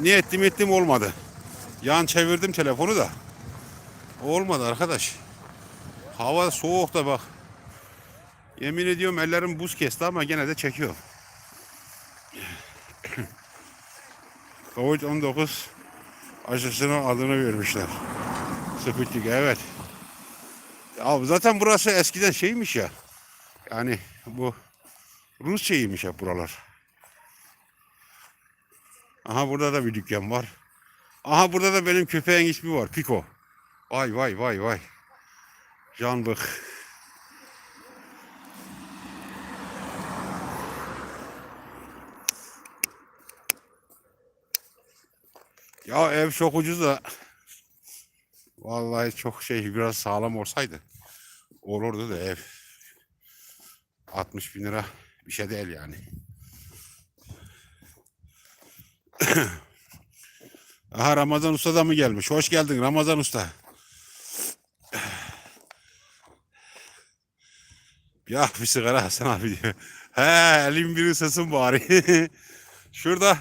Ne ettim ettim olmadı. Yan çevirdim telefonu da. Olmadı arkadaş. Hava soğuk da bak. Yemin ediyorum ellerim buz kesti ama gene de çekiyor. Covid-19 aşısına adını vermişler. Sputnik evet. Ya zaten burası eskiden şeymiş ya. Yani bu Rus şeyiymiş ya buralar. Aha burada da bir dükkan var. Aha burada da benim köpeğin ismi var. Piko. Vay vay vay vay. Canbık. Ya ev çok ucuz da vallahi çok şey biraz sağlam olsaydı olurdu da ev 60 bin lira bir şey değil yani. Aha Ramazan Usta da mı gelmiş? Hoş geldin Ramazan Usta. Ya bir sigara Hasan abi diyor. He elim bir ısınsın bari. Şurada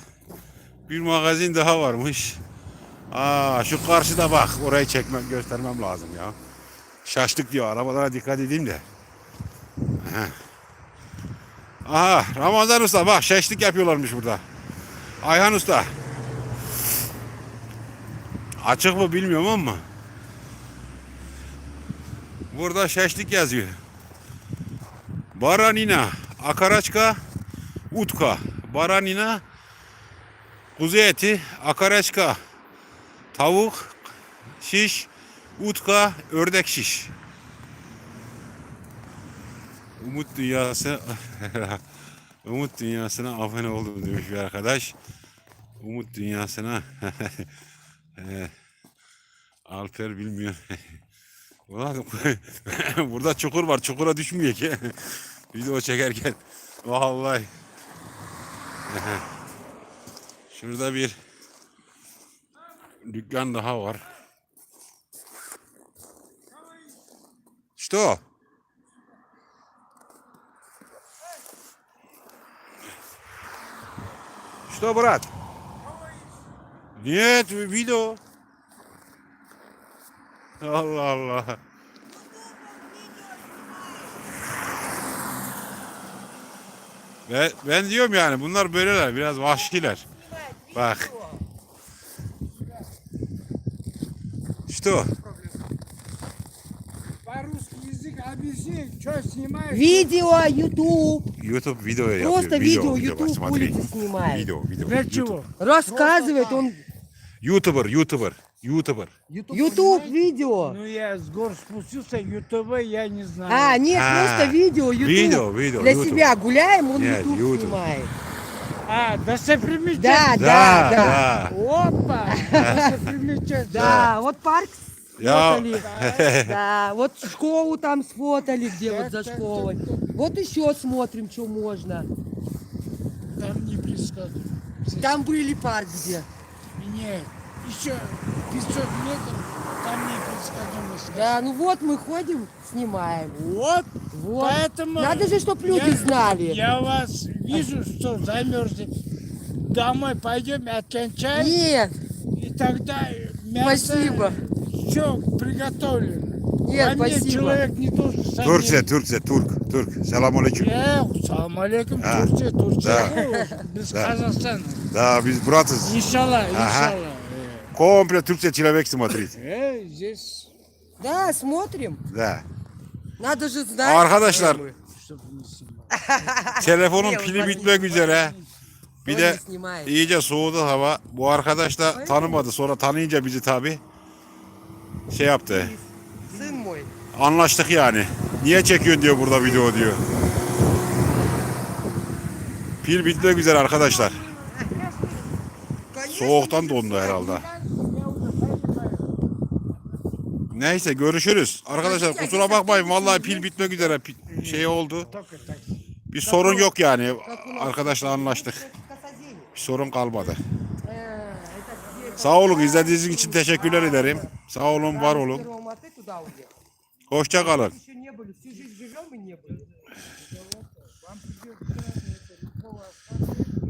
bir magazin daha varmış. Aa şu karşıda bak orayı çekmem göstermem lazım ya. Şaştık diyor arabalara dikkat edeyim de. Aha Ramazan Usta bak şaşlık yapıyorlarmış burada. Ayhan Usta. Açık mı bilmiyorum ama. Burada şaşlık yazıyor. Baranina, Akaraçka, Utka. Baranina, kuzu eti, Akaraçka, tavuk, şiş, Utka, ördek şiş. Umut dünyası Umut dünyasına abone oldum demiş bir arkadaş. Umut dünyasına Ee, Alper bilmiyor. Ulan burada çukur var. Çukura düşmüyor ki. Video çekerken. Vallahi. Şurada bir dükkan daha var. İşte o. Что, брат? Нет, видео. Allah Allah. Ben, ben diyorum yani bunlar böyleler biraz vahşiler. Bak. İşte O. По-русски язык объясни, что снимаешь? Видео, YouTube. YouTube video yapıyor. Просто видео, YouTube смотри. улицы снимает. Video, video. Для чего? Рассказывает он. YouTuber, YouTuber, YouTuber. YouTube видео. Ну, я с гор спустился, ютуба я не знаю. А, нет, А, просто видео, YouTube. видео, видео, Для YouTube. себя гуляем, он Нет, YouTube, YouTube. снимает. А, достопримечательность? Да, Да, да, да. да. Опа, достопримечательность. Да, вот парк Я сфотали. Да, вот школу там сфотали, где вот за школой. Вот еще смотрим, что можно. Там не предсказуемо. Там были парк где. Нет, еще 500 метров, там непредсказуемость. Да, ну вот мы ходим, снимаем. Вот, Вот. поэтому... Надо же, чтоб люди я- знали. Я вас вижу, что замерзли. Домой пойдем, отвечай, Нет, и тогда мясо... Спасибо. Все приготовлено. Нет, Во мне спасибо. человек не должен сам Türkçe, Türkçe, Türk, Türk. Selamünaleyküm. Э, салам алейкум, А, Турция, Турция. да. Ну, Без Да. Казахстана. Да, biz bratız. Иншалла, Ага. иншалла. Komple Türkçe человек смотрит. Э, э, здесь, да, смотрим. Da. Надо же знать. Arkadaşlar чтобы не снимать. telefonun Yok, pili ben- bitmek üzere. Bir Он de не снимает. iyice soğudu hava. Bu arkadaş da tanımadı. Sonra tanıyınca bizi tabi şey yaptı. Anlaştık yani. Niye çekiyorsun diyor burada video diyor. Pil bitmek üzere arkadaşlar. Soğuktan dondu herhalde. Neyse görüşürüz. Arkadaşlar kusura bakmayın vallahi pil bitmek üzere şey oldu. Bir sorun yok yani. Arkadaşlar anlaştık. Bir sorun kalmadı. Sağ olun izlediğiniz için teşekkürler ederim. Sağ olun var olun. Первого моты туда уехал. Hoşça kalın. Еще не были, всю жизнь живем и не были.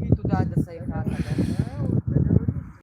И туда до Сайхата, да.